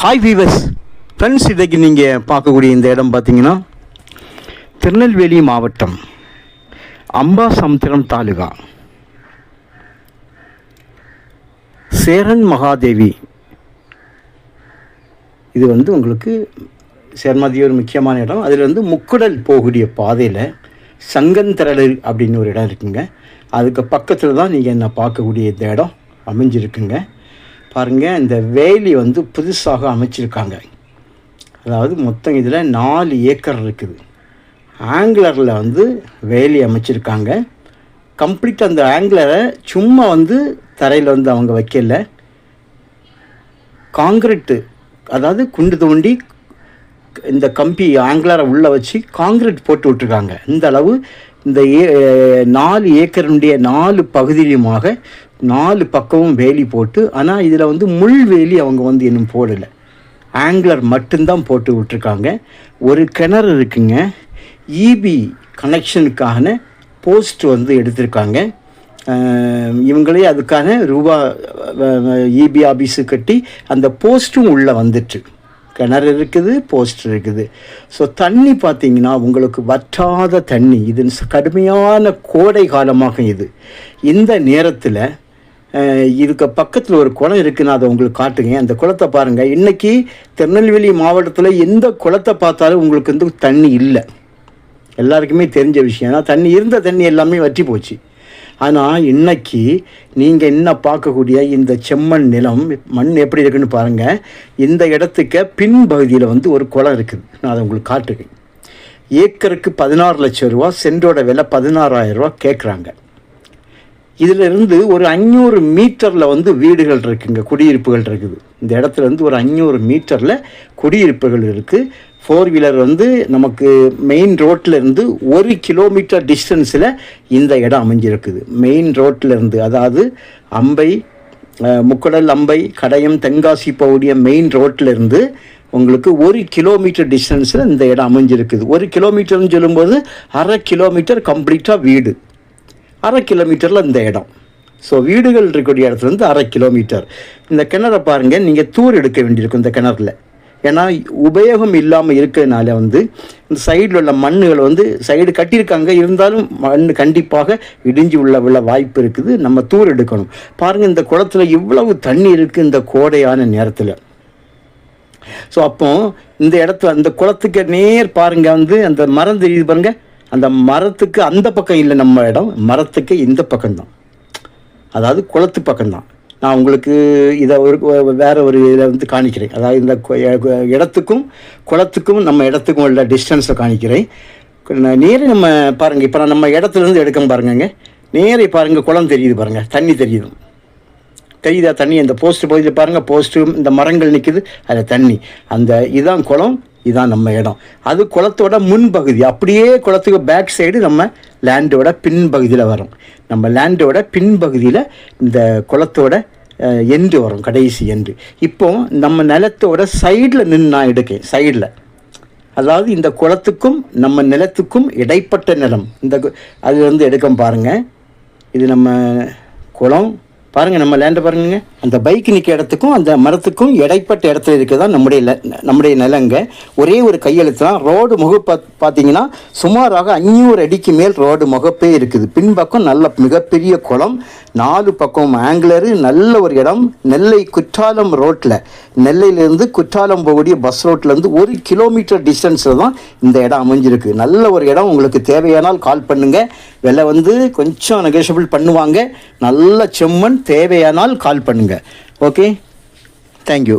Hi viewers friends இன்றைக்கு நீங்கள் பார்க்கக்கூடிய இந்த இடம் பார்த்தீங்கன்னா திருநெல்வேலி மாவட்டம் அம்பாசமுத்திரம் தாலுகா. சேரன் மகாதேவி. இது வந்து உங்களுக்கு சேர்மாதேவி ஒரு முக்கியமான இடம். அதில் வந்து முக்குடல் போகக்கூடிய பாதையில் சங்கந்திரலு அப்படின்னு ஒரு இடம் இருக்குங்க. அதுக்கு பக்கத்தில் தான் நீங்கள் என்ன பார்க்கக்கூடிய இந்த இடம் அமைஞ்சிருக்குங்க. பாருங்கள் இந்த வேலி வந்து புதுசாக அமைச்சிருக்காங்க. அதாவது மொத்தம் இதில் நாலு ஏக்கர் இருக்குது. ஆங்கிலரில் வந்து வேலி அமைச்சிருக்காங்க. கம்ப்ளீட் அந்த ஆங்கிலரை சும்மா வந்து தரையில் வந்து அவங்க வைக்கல. காங்கிரீட்டு அதாவது குண்டு தோண்டி இந்த கம்பி ஆங்கிலரை உள்ளே வச்சு காங்கிரீட் போட்டு விட்ருக்காங்க இந்த அளவு இந்த ஏ நாலு ஏக்கருடைய நாலு பகுதியிலுமாக நாலு பக்கமும் வேலி போட்டு ஆனால் இதில் வந்து முள் வேலி அவங்க வந்து இன்னும் போடலை. ஆங்கிலர் மட்டும்தான் போட்டு விட்ருக்காங்க ஒரு கிணறு இருக்குங்க. இபி கனெக்ஷனுக்கான போஸ்ட் வந்து எடுத்திருக்காங்க. இவங்களே அதுக்கான ரூபா இபி ஆபீஸு கட்டி அந்த போஸ்ட்டும் உள்ளே வந்துட்டு. கிணறு இருக்குது போஸ்ட் இருக்குது. ஸோ தண்ணி பார்த்தீங்கன்னா உங்களுக்கு வற்றாத தண்ணி. இது கடுமையான கோடை காலமாக இது. இந்த நேரத்தில் இதுக்கு பக்கத்தில் ஒரு குளம் இருக்குன்னு அதை உங்களுக்கு காட்டுங்க. அந்த குளத்தை பாருங்கள் இன்றைக்கி திருநெல்வேலி மாவட்டத்தில் எந்த குளத்தை பார்த்தாலும் உங்களுக்கு வந்து தண்ணி இல்லை. எல்லாருக்குமே தெரிஞ்ச விஷயம். ஏன்னா தண்ணி இருந்த தண்ணி எல்லாமே வற்றி போச்சு. ஆனால் இன்னைக்கு நீங்கள் என்ன பார்க்கக்கூடிய இந்த செம்மண் நிலம் மண் எப்படி இருக்குன்னு பாருங்கள் இந்த இடத்துக்கு பின்பகுதியில் வந்து ஒரு குளம் இருக்குது. நான் அதை உங்களுக்கு காட்டுறேன் ஏக்கருக்கு பதினாறு லட்சம் ரூபா சென்டோட விலை பதினாறாயிரம் ரூபா கேட்குறாங்க இதில் இருந்து ஒரு அஞ்சூறு மீட்டரில் வந்து வீடுகள் இருக்குங்க குடியிருப்புகள் இருக்குது. இந்த இடத்துல இருந்து ஒரு அஞ்சூறு மீட்டரில் குடியிருப்புகள் இருக்குது ஃபோர் வீலர் வந்து நமக்கு மெயின் ரோட்டில் இருந்து ஒரு கிலோமீட்டர் டிஸ்டன்ஸில் இந்த இடம் அமைஞ்சிருக்குது. மெயின் ரோட்டில் இருந்து அதாவது அம்பை முக்கடல் அம்பை கடையம் தென்காசி போகக்கூடிய மெயின் ரோட்டில் இருந்து உங்களுக்கு ஒரு கிலோமீட்டர் டிஸ்டன்ஸில் இந்த இடம் அமைஞ்சிருக்குது. ஒரு கிலோமீட்டர்னு சொல்லும்போது அரை கிலோமீட்டர் கம்ப்ளீட்டாக வீடு. அரை கிலோமீட்டரில் இந்த இடம். ஸோ வீடுகள் இருக்கக்கூடிய இடத்துலேருந்து அரை கிலோமீட்டர். இந்த கிணறை பாருங்கள் நீங்கள் தூர் எடுக்க வேண்டியிருக்கும் இந்த கிணறுல. ஏன்னா உபயோகம் இல்லாமல் இருக்கிறதுனால வந்து இந்த சைடில் உள்ள மண்ணுகள் வந்து சைடு கட்டியிருக்காங்க. இருந்தாலும் மண் கண்டிப்பாக இடிஞ்சு உள்ள உள்ள வாய்ப்பு இருக்குது. நம்ம தூர் எடுக்கணும். பாருங்கள் இந்த குளத்துல இவ்வளவு தண்ணி இருக்குது இந்த கோடையான நேரத்தில். ஸோ அப்போ இந்த இடத்துல அந்த குளத்துக்கு நேர் பாருங்கள் வந்து அந்த மரம் தெரியுது பாருங்கள் அந்த மரத்துக்கு அந்த பக்கம் இல்லை நம்ம இடம் மரத்துக்கு இந்த பக்கம்தான். அதாவது குளத்து பக்கம்தான். நான் உங்களுக்கு இதை ஒரு வேறு ஒரு இதில் வந்து காணிக்கிறேன். அதாவது இந்த இடத்துக்கும் குளத்துக்கும் நம்ம இடத்துக்கும் உள்ள டிஸ்டன்ஸை காணிக்கிறேன். நேரே நம்ம பாருங்கள் இப்போ நான் நம்ம இடத்துலேருந்து எடுக்க பாருங்கங்க. நேரே பாருங்கள் குளம் தெரியுது பாருங்கள் தண்ணி தெரியுது. தெரியுதா தண்ணி? அந்த போஸ்ட்டு பகுதியில் பாருங்கள் போஸ்ட்டு இந்த மரங்கள் நிற்கிது அதில் தண்ணி. அந்த இதான் குளம் இதுதான் நம்ம இடம். அது குளத்தோட முன்பகுதி. அப்படியே குளத்துக்கு பேக் சைடு நம்ம லேண்டோட பின்பகுதியில் வரும். நம்ம லேண்டோட பின்பகுதியில் இந்த குளத்தோட எண்டு வரும் கடைசி எண்டு இப்போ நம்ம நிலத்தோட சைடில் நின்று நான் எடுக்கேன். சைடில் அதாவது இந்த குளத்துக்கும் நம்ம நிலத்துக்கும் இடைப்பட்ட நிலம். இந்த அதுலேருந்து அது வந்து எடுக்க பாருங்க. இது நம்ம குளம். பாருங்கள் நம்ம லேண்டை பாருங்கங்க. அந்த பைக் நிற்க இடத்துக்கும் அந்த மரத்துக்கும் இடைப்பட்ட இடத்துல இருக்கிறதா நம்முடைய நம்முடைய நிலங்க. ஒரே ஒரு கையெழுத்து தான் ரோடு முகப்பு பார்த்தீங்கன்னா சுமாராக அஞ்சூறு அடிக்கு மேல் ரோடு முகப்பே இருக்குது. பின்பக்கம் நல்ல மிகப்பெரிய குளம் நாலு பக்கம் ஆங்கிலரு நல்ல ஒரு இடம். நெல்லை குற்றாலம் ரோட்டில் நெல்லையிலேருந்து குற்றாலம் போகக்கூடிய பஸ் ரோட்லேருந்து ஒரு கிலோமீட்டர் டிஸ்டன்ஸில் தான் இந்த இடம் அமைஞ்சிருக்கு. நல்ல ஒரு இடம். உங்களுக்கு தேவையானால் கால் பண்ணுங்கள் விலை வந்து கொஞ்சம் நெகோஷியபிள் பண்ணுவாங்க. நல்ல செம்மண். தேவையானால் கால் பண்ணுங்கள் ஓகே தேங்க்யூ